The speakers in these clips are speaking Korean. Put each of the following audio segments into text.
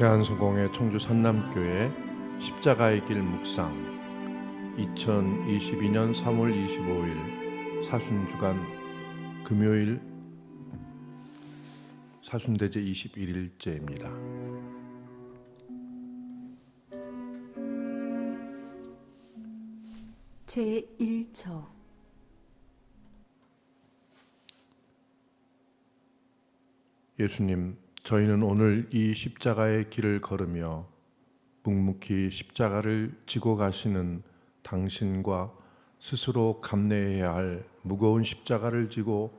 대한성공회 청주 산남교회 십자가의 길 묵상 2022년 3월 25일 사순주간 금요일 사순대제 21일째입니다. 제 1처 예수님, 저희는 오늘 이 십자가의 길을 걸으며 묵묵히 십자가를 지고 가시는 당신과 스스로 감내해야 할 무거운 십자가를 지고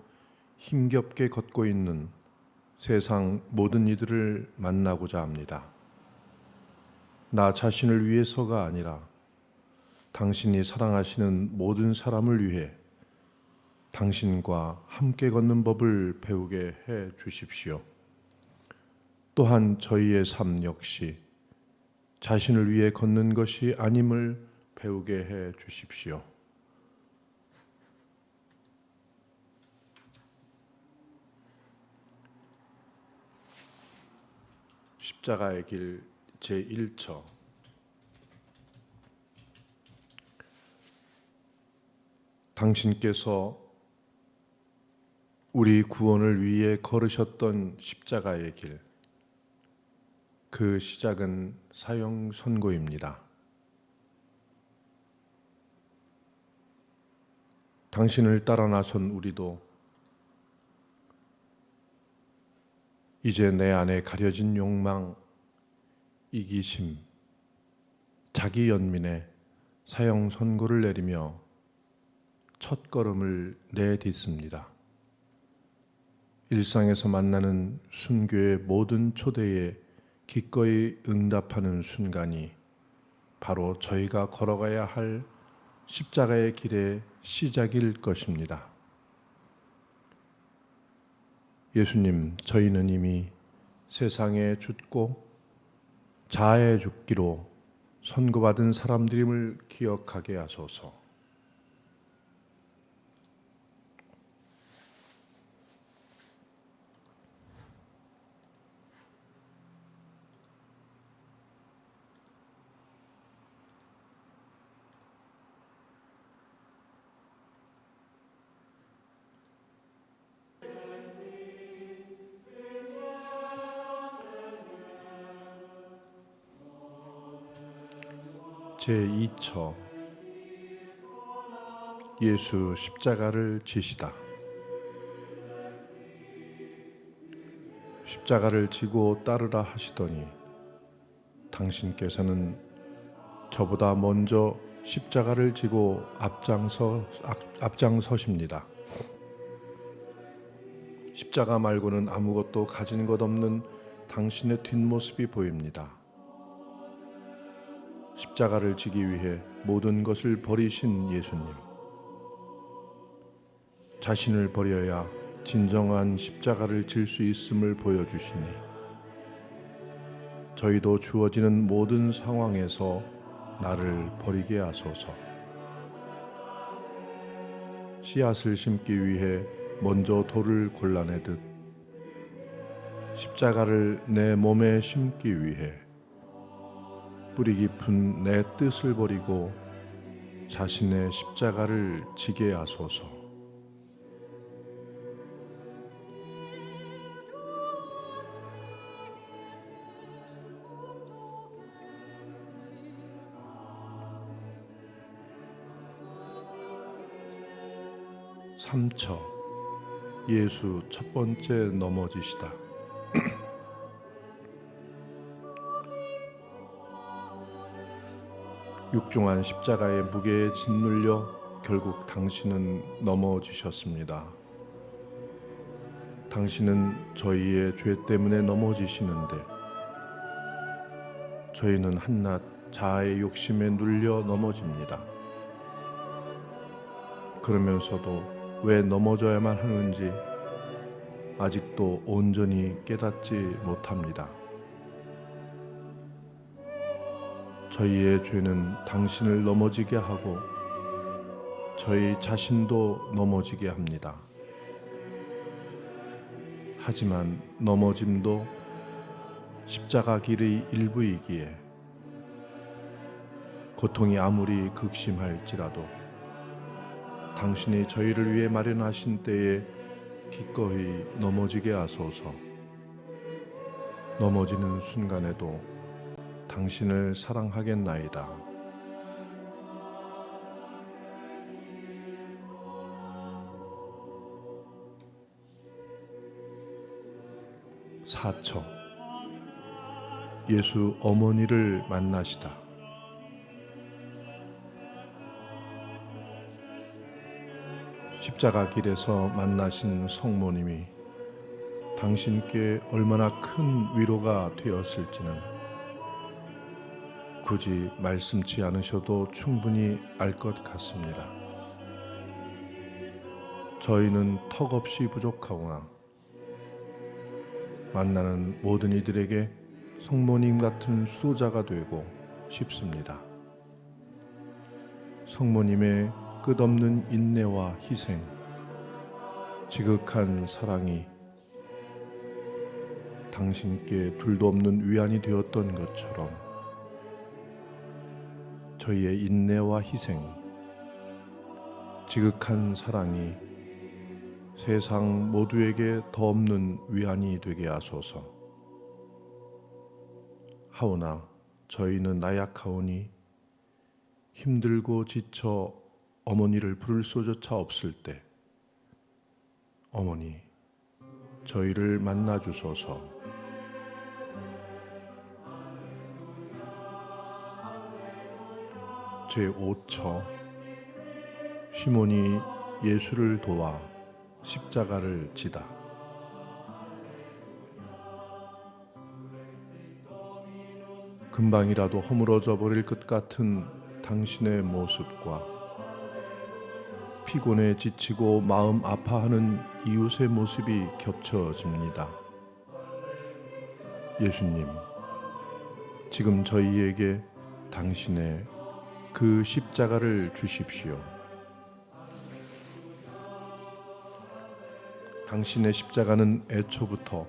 힘겹게 걷고 있는 세상 모든 이들을 만나고자 합니다. 나 자신을 위해서가 아니라 당신이 사랑하시는 모든 사람을 위해 당신과 함께 걷는 법을 배우게 해 주십시오. 또한 저희의 삶 역시 자신을 위해 걷는 것이 아님을 배우게 해 주십시오. 십자가의 길 제1처 당신께서 우리 구원을 위해 걸으셨던 십자가의 길, 그 시작은 사형 선고입니다. 당신을 따라 나선 우리도 이제 내 안에 가려진 욕망, 이기심, 자기 연민에 사형 선고를 내리며 첫 걸음을 내딛습니다. 일상에서 만나는 순교의 모든 초대에 기꺼이 응답하는 순간이 바로 저희가 걸어가야 할 십자가의 길의 시작일 것입니다. 예수님, 저희는 이미 세상에 죽고 자아에 죽기로 선고받은 사람들임을 기억하게 하소서. 제2처 예수 십자가를 지시다 십자가를 지고 따르라 하시더니 당신께서는 저보다 먼저 십자가를 지고 앞장서 앞, 앞장서십니다. 십자가 말고는 아무것도 가진 것 없는 당신의 뒷모습이 보입니다. 십자가를 지기 위해 모든 것을 버리신 예수님. 자신을 버려야 진정한 십자가를 질 수 있음을 보여주시니 저희도 주어지는 모든 상황에서 나를 버리게 하소서. 씨앗을 심기 위해 먼저 돌을 골라내듯 십자가를 내 몸에 심기 위해 뿌리 깊은 내 뜻을 버리고 자신의 십자가를 지게 하소서. 삼처 예수 첫 번째 넘어지시다. 육중한 십자가의 무게에 짓눌려 결국 당신은 넘어지셨습니다. 당신은 저희의 죄 때문에 넘어지시는데 저희는 한낱 자아의 욕심에 눌려 넘어집니다. 그러면서도 왜 넘어져야만 하는지 아직도 온전히 깨닫지 못합니다. 저희의 죄는 당신을 넘어지게 하고 저희 자신도 넘어지게 합니다. 하지만 넘어짐도 십자가 길의 일부이기에 고통이 아무리 극심할지라도 당신이 저희를 위해 마련하신 때에 기꺼이 넘어지게 하소서. 넘어지는 순간에도 당신을 사랑하겠나이다. 사처 예수 어머니를 만나시다. 십자가 길에서 만나신 성모님이 당신께 얼마나 큰 위로가 되었을지는 굳이 말씀치 않으셔도 충분히 알 것 같습니다. 저희는 턱없이 부족하오나 만나는 모든 이들에게 성모님 같은 수도자가 되고 싶습니다. 성모님의 끝없는 인내와 희생, 지극한 사랑이 당신께 둘도 없는 위안이 되었던 것처럼 저희의 인내와 희생, 지극한 사랑이 세상 모두에게 더 없는 위안이 되게 하소서. 하오나 저희는 나약하오니 힘들고 지쳐 어머니를 부를 소조차 없을 때 어머니 저희를 만나 주소서. 제 5처 시몬이 예수를 도와 십자가를 지다. 금방이라도 허물어져 버릴 것 같은 당신의 모습과 피곤에 지치고 마음 아파하는 이웃의 모습이 겹쳐집니다. 예수님, 지금 저희에게 당신의 그 십자가를 주십시오. 당신의 십자가는 애초부터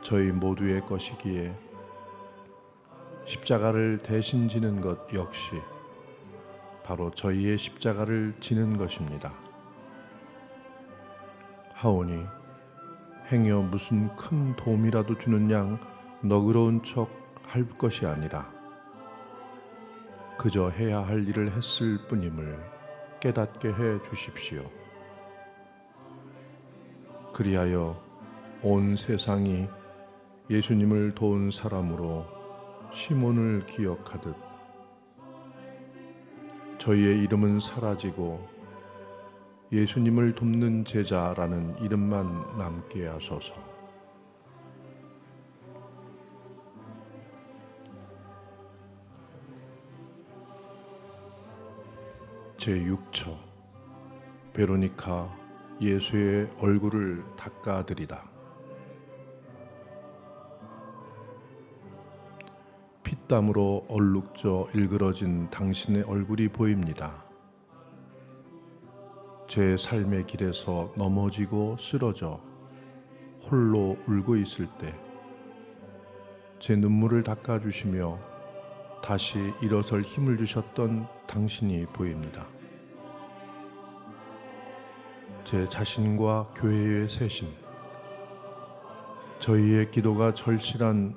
저희 모두의 것이기에 십자가를 대신 지는 것 역시 바로 저희의 십자가를 지는 것입니다. 하오니 행여 무슨 큰 도움이라도 주는 양 너그러운 척 할 것이 아니라 그저 해야 할 일을 했을 뿐임을 깨닫게 해 주십시오. 그리하여 온 세상이 예수님을 도운 사람으로 시몬을 기억하듯 저희의 이름은 사라지고 예수님을 돕는 제자라는 이름만 남게 하소서. 제 6처 베로니카 예수의 얼굴을 닦아드리다. 피땀으로 얼룩져 일그러진 당신의 얼굴이 보입니다. 제 삶의 길에서 넘어지고 쓰러져 홀로 울고 있을 때 제 눈물을 닦아주시며 다시 일어설 힘을 주셨던 당신이 보입니다. 제 자신과 교회의 세신, 저희의 기도가 절실한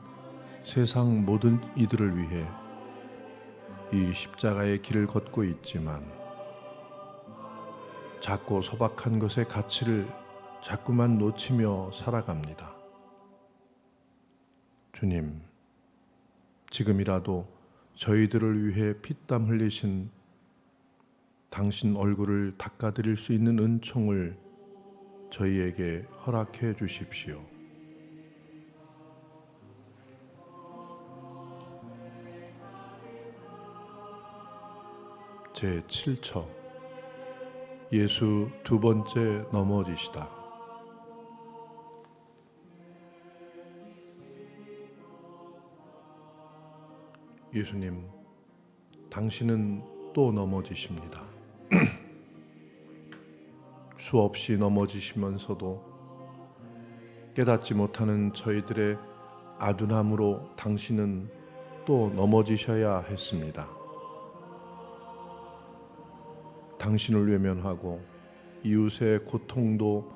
세상 모든 이들을 위해 이 십자가의 길을 걷고 있지만 작고 소박한 것의 가치를 자꾸만 놓치며 살아갑니다. 주님, 지금이라도 저희들을 위해 피땀 흘리신 당신 얼굴을 닦아드릴 수 있는 은총을 저희에게 허락해 주십시오. 제 7처 예수 두 번째 넘어지시다. 예수님, 당신은 또 넘어지십니다. 수없이 넘어지시면서도 깨닫지 못하는 저희들의 아둔함으로 당신은 또 넘어지셔야 했습니다. 당신을 외면하고 이웃의 고통도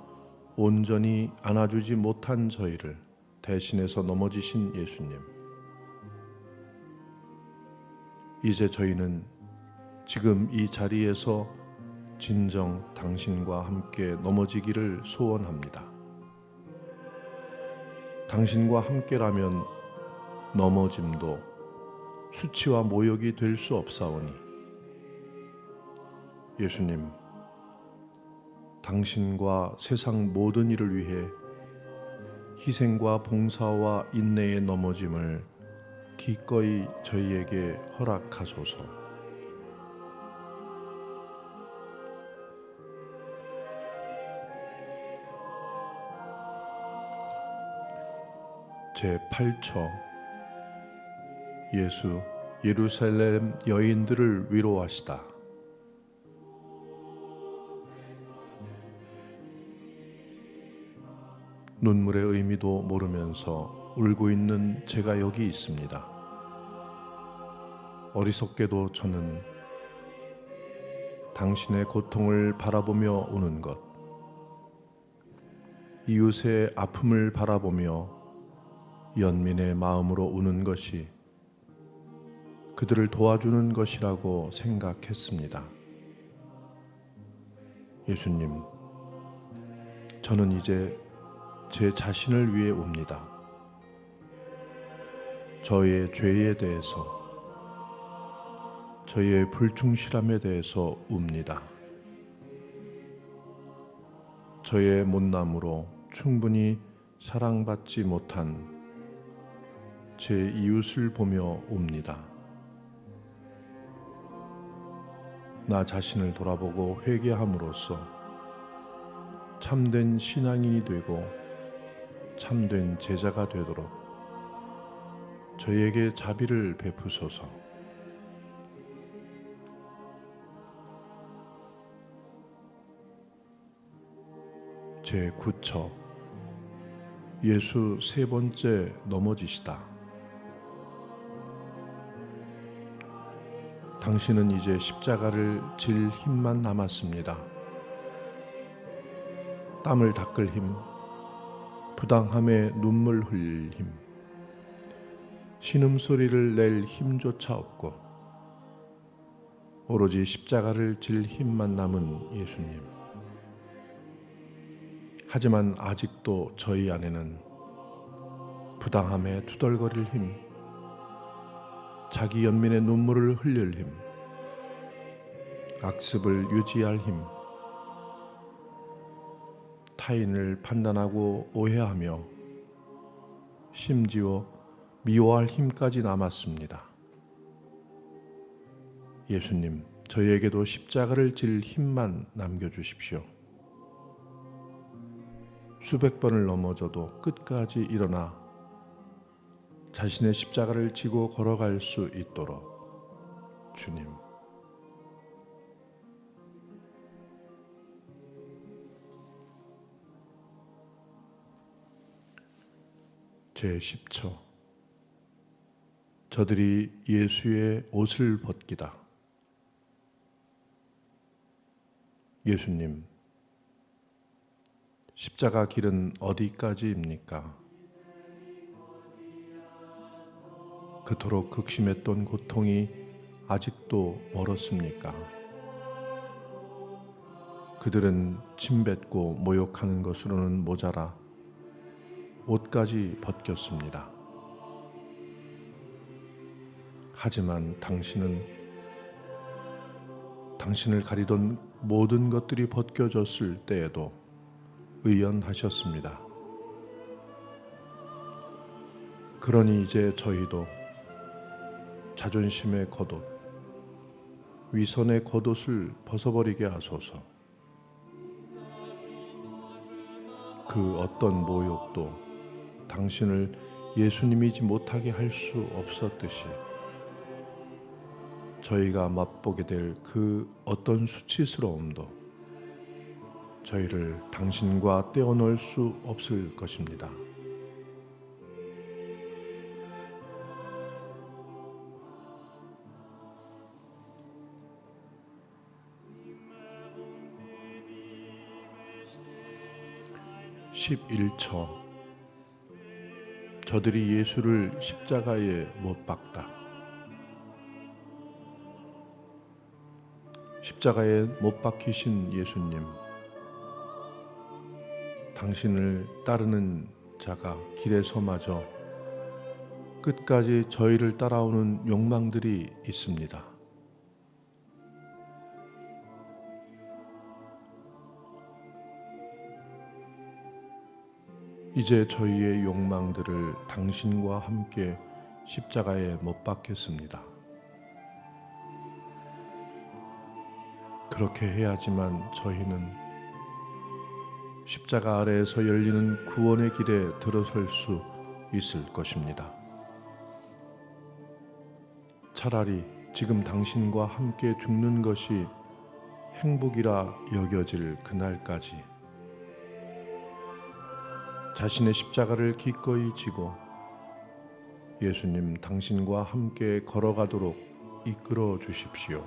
온전히 안아주지 못한 저희를 대신해서 넘어지신 예수님. 이제 저희는 지금 이 자리에서 진정 당신과 함께 넘어지기를 소원합니다. 당신과 함께라면 넘어짐도 수치와 모욕이 될 수 없사오니 예수님, 당신과 세상 모든 일을 위해 희생과 봉사와 인내의 넘어짐을 기꺼이 저희에게 허락하소서. 제 8처 예수 예루살렘 여인들을 위로하시다. 눈물의 의미도 모르면서 울고 있는 제가 여기 있습니다. 어리석게도 저는 당신의 고통을 바라보며 우는 것, 이웃의 아픔을 바라보며 연민의 마음으로 우는 것이 그들을 도와주는 것이라고 생각했습니다. 예수님, 저는 이제 제 자신을 위해 웁니다. 저의 죄에 대해서, 저의 불충실함에 대해서 웁니다. 저의 못남으로 충분히 사랑받지 못한 제 이웃을 보며 웁니다. 나 자신을 돌아보고 회개함으로써 참된 신앙인이 되고 참된 제자가 되도록 저희에게 자비를 베푸소서. 제 9처 예수 세 번째 넘어지시다. 당신은 이제 십자가를 질 힘만 남았습니다. 땀을 닦을 힘, 부당함에 눈물 흘릴 힘, 신음소리를 낼 힘조차 없고, 오로지 십자가를 질 힘만 남은 예수님. 하지만 아직도 저희 안에는 부당함에 투덜거릴 힘, 자기 연민의 눈물을 흘릴 힘, 악습을 유지할 힘, 타인을 판단하고 오해하며 심지어 미워할 힘까지 남았습니다. 예수님, 저희에게도 십자가를 질 힘만 남겨주십시오. 수백 번을 넘어져도 끝까지 일어나 자신의 십자가를 지고 걸어갈 수 있도록 주님. 제 10처 저들이 예수의 옷을 벗기다. 예수님, 십자가 길은 어디까지입니까? 그토록 극심했던 고통이 아직도 멀었습니까? 그들은 침뱉고 모욕하는 것으로는 모자라 옷까지 벗겼습니다. 하지만 당신은 당신을 가리던 모든 것들이 벗겨졌을 때에도 의연하셨습니다. 그러니 이제 저희도 자존심의 겉옷, 위선의 겉옷을 벗어버리게 하소서. 그 어떤 모욕도 당신을 예수님이지 못하게 할 수 없었듯이 저희가 맛보게 될 그 어떤 수치스러움도 저희를 당신과 떼어놓을 수 없을 것입니다. 11처 저들이 예수를 십자가에 못 박다. 십자가에 못 박히신 예수님, 당신을 따르는 자가 길에서마저 끝까지 저희를 따라오는 욕망들이 있습니다. 이제 저희의 욕망들을 당신과 함께 십자가에 못 박겠습니다. 그렇게 해야지만 저희는 십자가 아래에서 열리는 구원의 길에 들어설 수 있을 것입니다. 차라리 지금 당신과 함께 죽는 것이 행복이라 여겨질 그날까지 자신의 십자가를 기꺼이 지고 예수님 당신과 함께 걸어가도록 이끌어 주십시오.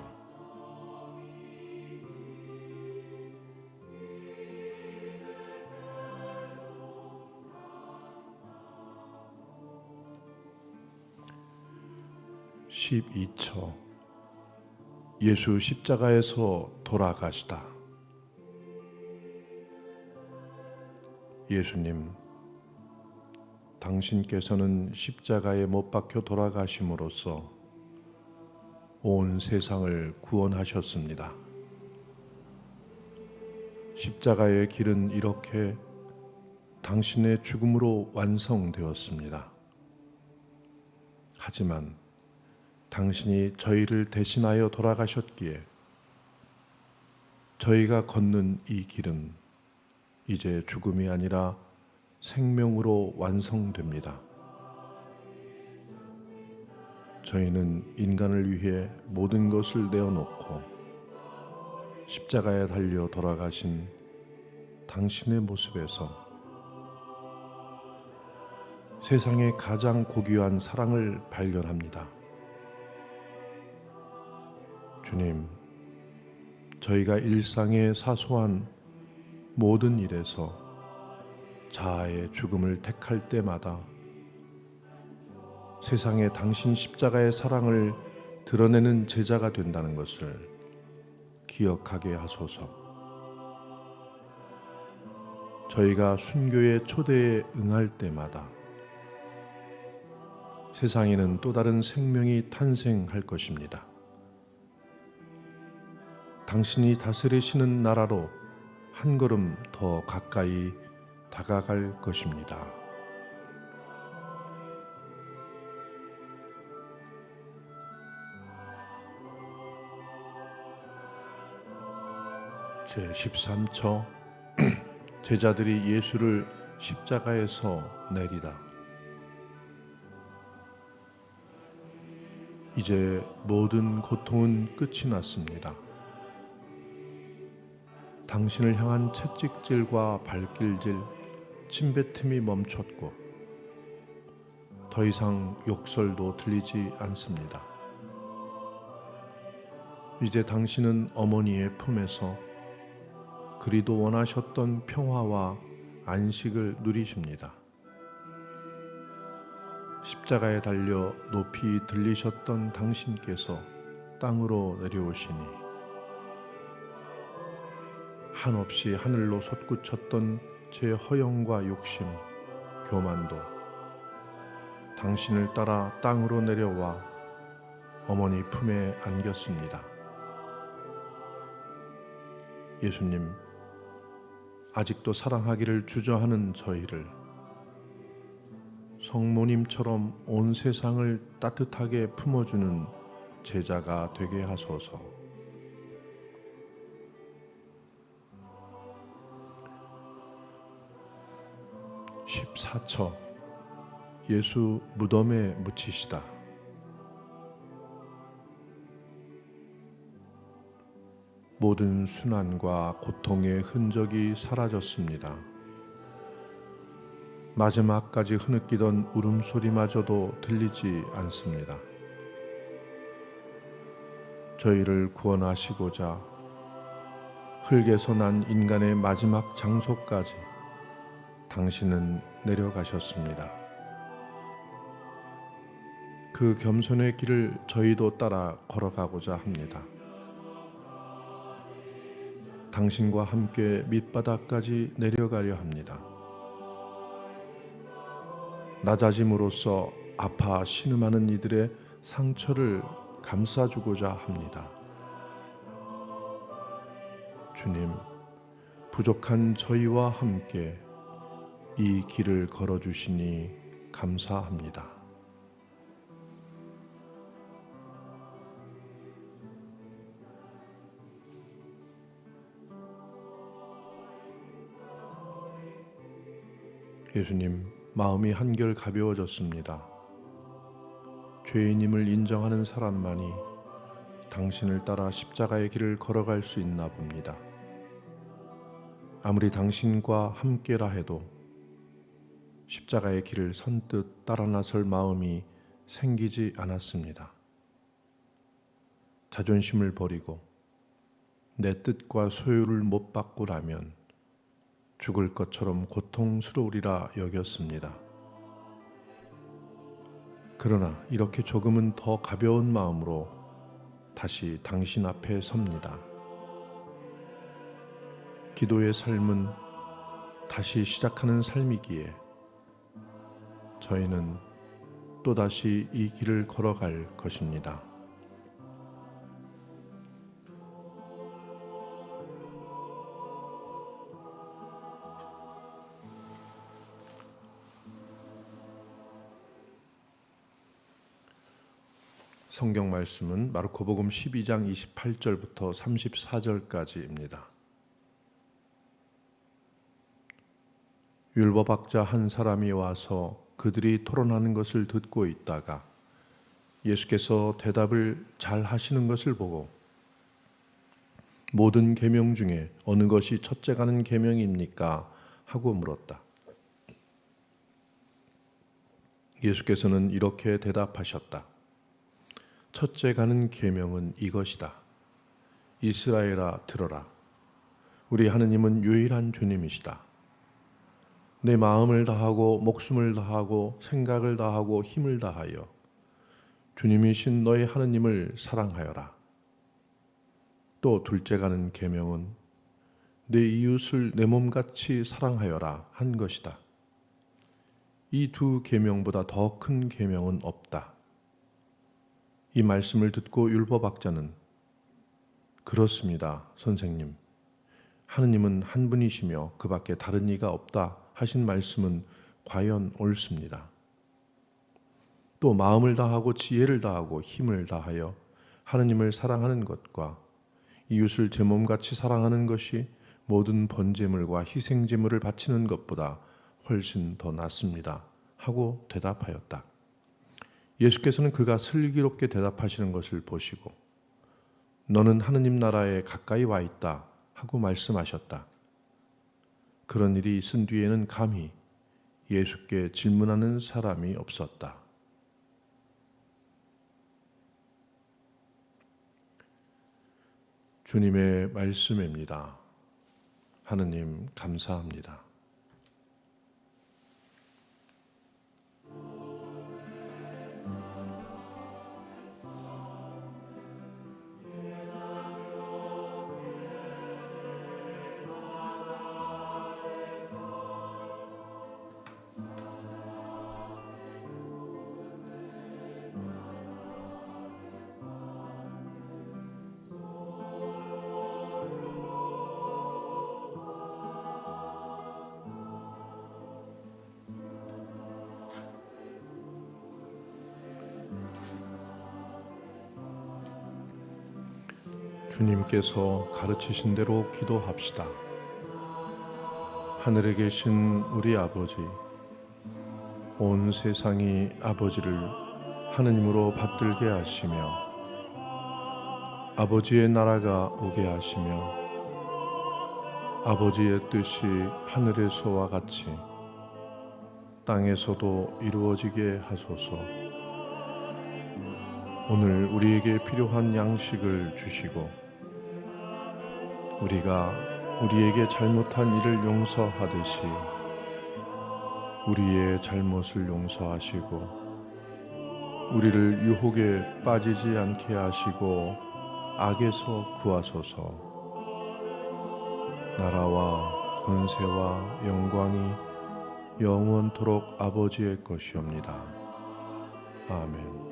(12처) 예수 십자가에서 돌아가시다. 예수님, 당신께서는 십자가에 못 박혀 돌아가심으로써 온 세상을 구원하셨습니다. 십자가의 길은 이렇게 당신의 죽음으로 완성되었습니다. 하지만 당신이 저희를 대신하여 돌아가셨기에 저희가 걷는 이 길은 이제 죽음이 아니라 생명으로 완성됩니다. 저희는 인간을 위해 모든 것을 내어놓고 십자가에 달려 돌아가신 당신의 모습에서 세상의 가장 고귀한 사랑을 발견합니다. 주님, 저희가 일상의 사소한 모든 일에서 자아의 죽음을 택할 때마다 세상에 당신 십자가의 사랑을 드러내는 제자가 된다는 것을 기억하게 하소서. 저희가 순교의 초대에 응할 때마다 세상에는 또 다른 생명이 탄생할 것입니다. 당신이 다스리시는 나라로 한 걸음 더 가까이 다가갈 것입니다. 제 13처 제자들이 예수를 십자가에서 내리다. 이제 모든 고통은 끝이 났습니다. 당신을 향한 채찍질과 발길질, 침뱉음이 멈췄고 더 이상 욕설도 들리지 않습니다. 이제 당신은 어머니의 품에서 그리도 원하셨던 평화와 안식을 누리십니다. 십자가에 달려 높이 들리셨던 당신께서 땅으로 내려오시니 한없이 하늘로 솟구쳤던 제 허영과 욕심, 교만도 당신을 따라 땅으로 내려와 어머니 품에 안겼습니다. 예수님, 아직도 사랑하기를 주저하는 저희를 성모님처럼 온 세상을 따뜻하게 품어주는 제자가 되게 하소서. 사처 예수 무덤에 묻히시다. 모든 순환과 고통의 흔적이 사라졌습니다. 마지막까지 흐느끼던 울음소리마저도 들리지 않습니다. 저희를 구원하시고자 흙에서 난 인간의 마지막 장소까지 당신은 내려가셨습니다. 그 겸손의 길을 저희도 따라 걸어가고자 합니다. 당신과 함께 밑바닥까지 내려가려 합니다. 낮아짐으로써 아파 신음하는 이들의 상처를 감싸주고자 합니다. 주님, 부족한 저희와 함께 이 길을 걸어주시니 감사합니다. 예수님, 마음이 한결 가벼워졌습니다. 죄인임을 인정하는 사람만이 당신을 따라 십자가의 길을 걸어갈 수 있나 봅니다. 아무리 당신과 함께라 해도 십자가의 길을 선뜻 따라 나설 마음이 생기지 않았습니다. 자존심을 버리고 내 뜻과 소유를 못 받고 나면 죽을 것처럼 고통스러우리라 여겼습니다. 그러나 이렇게 조금은 더 가벼운 마음으로 다시 당신 앞에 섭니다. 기도의 삶은 다시 시작하는 삶이기에 저희는 또다시 이 길을 걸어갈 것입니다. 성경 말씀은 마르코복음 12장 28절부터 34절까지입니다. 율법학자 한 사람이 와서 그들이 토론하는 것을 듣고 있다가 예수께서 대답을 잘 하시는 것을 보고 모든 계명 중에 어느 것이 첫째 가는 계명입니까 하고 물었다. 예수께서는 이렇게 대답하셨다. 첫째 가는 계명은 이것이다. 이스라엘아 들어라. 우리 하느님은 유일한 주님이시다. 내 마음을 다하고 목숨을 다하고 생각을 다하고 힘을 다하여 주님이신 너의 하느님을 사랑하여라. 또 둘째 가는 계명은 내 이웃을 내 몸같이 사랑하여라 한 것이다. 이 두 계명보다 더 큰 계명은 없다. 이 말씀을 듣고 율법학자는 그렇습니다, 선생님. 하느님은 한 분이시며 그 밖에 다른 이가 없다 하신 말씀은 과연 옳습니다. 또 마음을 다하고 지혜를 다하고 힘을 다하여 하느님을 사랑하는 것과 이웃을 제 몸같이 사랑하는 것이 모든 번제물과 희생제물을 바치는 것보다 훨씬 더 낫습니다. 하고 대답하였다. 예수께서는 그가 슬기롭게 대답하시는 것을 보시고 너는 하느님 나라에 가까이 와 있다 하고 말씀하셨다. 그런 일이 있은 뒤에는 감히 예수께 질문하는 사람이 없었다. 주님의 말씀입니다. 하느님 감사합니다. 주님께서 가르치신 대로 기도합시다. 하늘에 계신 우리 아버지, 온 세상이 아버지를 하느님으로 받들게 하시며, 아버지의 나라가 오게 하시며, 아버지의 뜻이 하늘에서와 같이 땅에서도 이루어지게 하소서. 오늘 우리에게 필요한 양식을 주시고 우리가 우리에게 잘못한 일을 용서하듯이 우리의 잘못을 용서하시고 우리를 유혹에 빠지지 않게 하시고 악에서 구하소서. 나라와 권세와 영광이 영원토록 아버지의 것이옵니다. 아멘.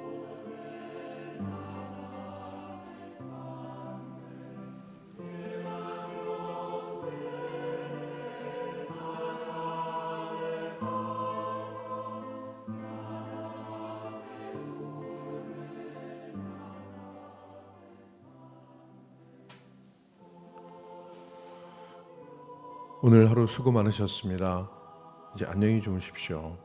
오늘 하루 수고 많으셨습니다. 이제 안녕히 주무십시오.